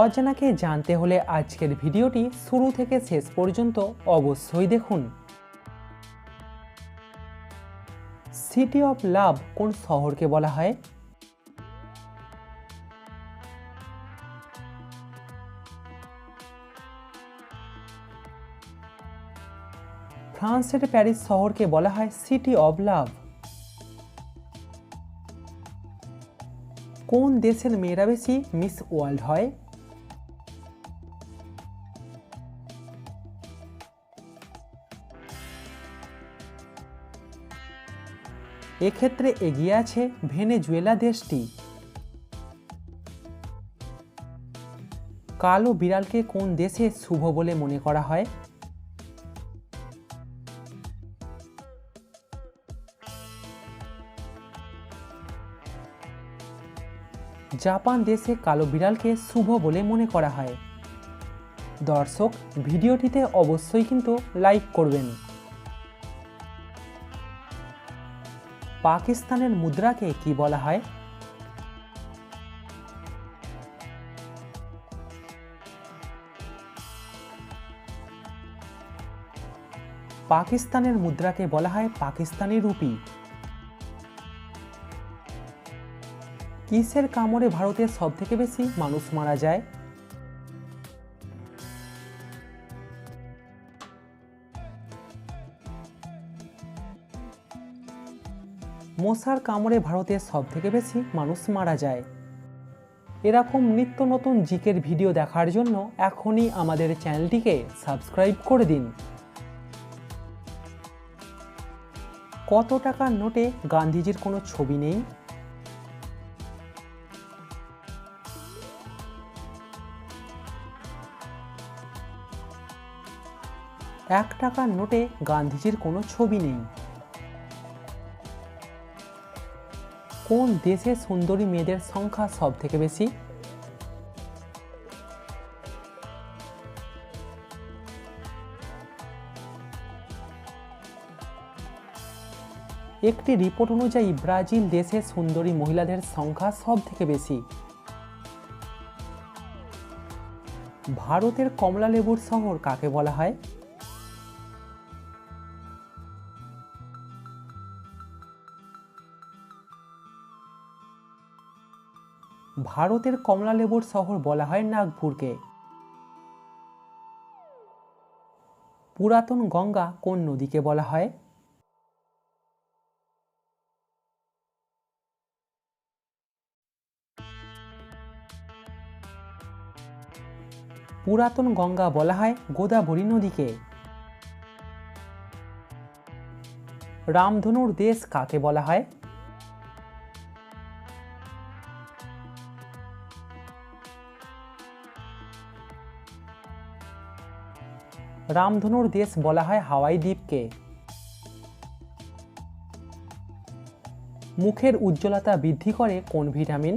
অজানাকে জানতে হলে আজকের ভিডিওটি শুরু থেকে শেষ পর্যন্ত অবশ্যই দেখুন। সিটি অফ লাভ কোন শহরকে বলা হয়? ফ্রান্সের প্যারিস শহরকে বলা হয় সিটি অব লাভ কোন দেশের মেয়েরা বেশি মিস ওয়ার্ল্ড হয়? এক্ষেত্রে এগিয়ে আছে ভেনেজুয়েলা দেশটি। কালো বিড়ালকে কোন দেশে শুভ বলে মনে করা হয়? জাপান দেশে কালো বিড়ালকে শুভ বলে মনে করা হয়। দর্শক, ভিডিওটিতে অবশ্যই কিন্তু লাইক করবেন। পাকিস্তানের মুদ্রাকে কি বলা হয়? পাকিস্তানের মুদ্রাকে বলা হয় পাকিস্তানি রুপি। কিসের কামড়ে ভারতের সব থেকে বেশি মানুষ মারা যায়? মশার কামড়ে ভারতের সব থেকে বেশি মানুষ মারা যায়। এরকম নিত্য নতুন জিকের ভিডিও দেখার জন্য এখনই আমাদের চ্যানেলটিকে সাবস্ক্রাইব করে দিন। কত টাকার নোটে গান্ধীজির কোনো ছবি নেই? এক টাকার নোটে গান্ধীজির কোনো ছবি নেই। কোন দেশে সুন্দরী মেয়েদের সংখ্যা সব থেকে বেশি? একটি রিপোর্ট অনুযায়ী ব্রাজিল দেশে সুন্দরী মহিলাদের সংখ্যা সব থেকে বেশি। ভারতের কমলালেবুর শহর কাকে বলা হয়? ভারতের কমলালেবুর শহর বলা হয় নাগপুরকে। পুরাতন গঙ্গা কোন নদীকে বলা হয়? পুরাতন গঙ্গা বলা হয় গোদাবরী নদীকে। রামধনুর দেশ কাকে বলা হয়? রামধনুর দেশ বলা হয় হাওয়াই দ্বীপকে। মুখের উজ্জ্বলতা বৃদ্ধি করে কোন ভিটামিন?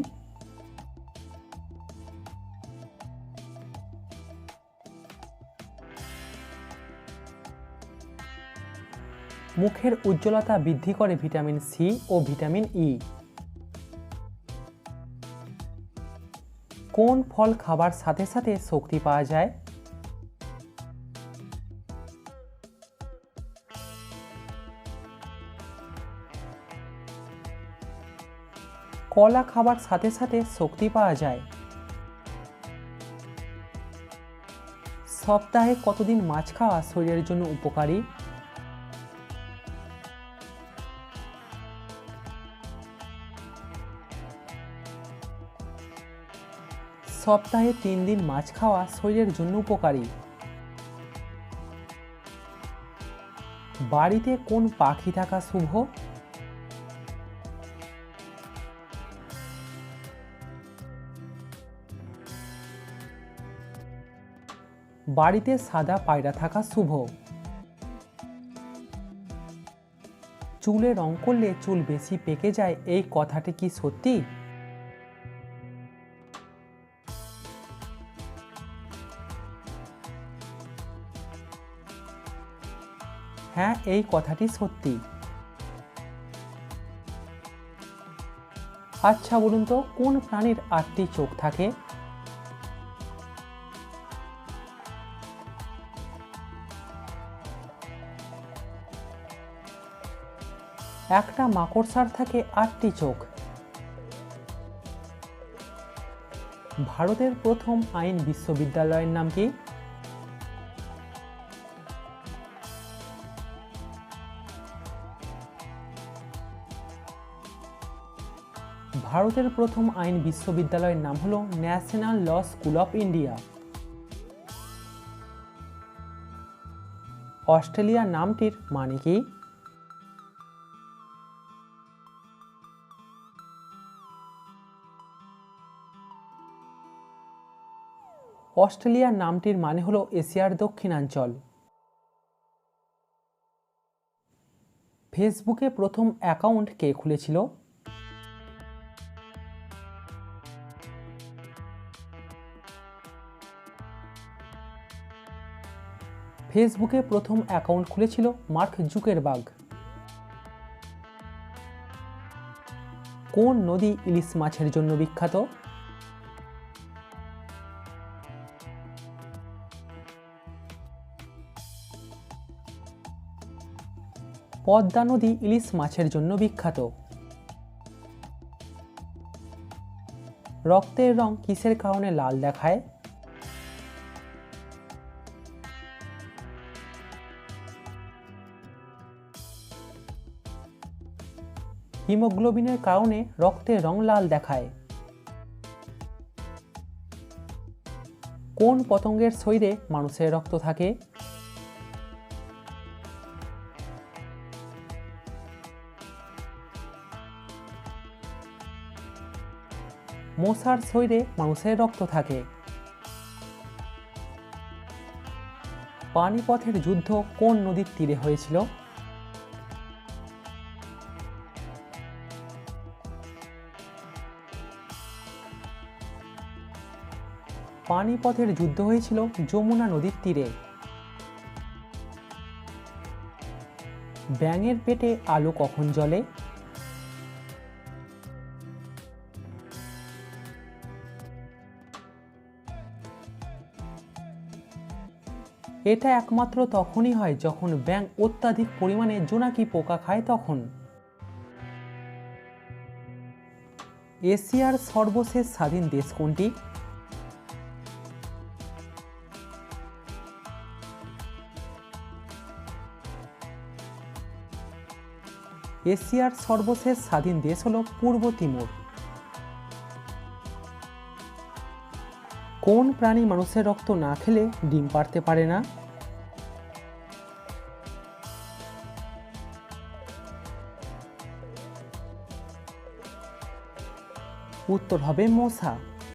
মুখের উজ্জ্বলতা বৃদ্ধি করে ভিটামিন সি ও ভিটামিন ই। কোন ফল খাবার সাথে সাথে শক্তি পাওয়া যায়? কলা খাবার সাথে সাথে শক্তি পাওয়া যায়। সপ্তাহে কতদিন মাছ খাওয়া শরীরের জন্য উপকারী? সপ্তাহে তিন দিন মাছ খাওয়া শরীরের জন্য উপকারী। বাড়িতে কোন পাখি থাকা শুভ? বাড়িতে সাদা পায়রা থাকা শুভ। চুলে রং করলে চুল বেশি পেকে যায়, এই কথাটি কি সত্যি? হ্যাঁ এই কথাটি সত্যি। আচ্ছা বলুন তো, কোন প্রাণীর আটটি চোখ থাকে? একটা মাকড়সার থাকে আটটি চোখ। ভারতের প্রথম আইন বিশ্ববিদ্যালয়ের নাম কি? ভারতের প্রথম আইন বিশ্ববিদ্যালয়ের নাম হলো national law school of India. Australia নামটির মানে কি? অস্ট্রেলিয়া নামটির মানে হলো এশিয়ার দক্ষিণাঞ্চল। ফেসবুকে প্রথম অ্যাকাউন্ট কে খুলেছিল? ফেসবুকে প্রথম অ্যাকাউন্ট খুলেছিল মার্ক জুকেরবার্গ। কোন নদী ইলিশ মাছের জন্য বিখ্যাত? পদ্মা নদী ইলিশ মাছের জন্য বিখ্যাত। রক্তের রং কিসের কারণে লাল দেখায়? হিমোগ্লোবিনের কারণে রক্তের রং লাল দেখায়। কোন পতঙ্গের শরীরে মানুষের রক্ত থাকে? মশার শরীরে মানুষের রক্ত থাকে। পানিপথের যুদ্ধ কোন নদীর তীরে হয়েছিল? পানিপথের যুদ্ধ হয়েছিল যমুনা নদীর তীরে। ব্যাঙের পেটে আলো কখন জ্বলে? এটা একমাত্র তখনই হয় যখন ব্যাঙ অত্যাধিক পরিমাণে জোনাকি পোকা খায় তখন। এশিয়ার সর্বশেষ স্বাধীন দেশ কোনটি? এশিয়ার সর্বশেষ স্বাধীন দেশ হল পূর্ব তিমুর। কোন প্রাণী মানুষের রক্ত না খেলে ডিম পারতে পারে না? উত্তর হবে মশা।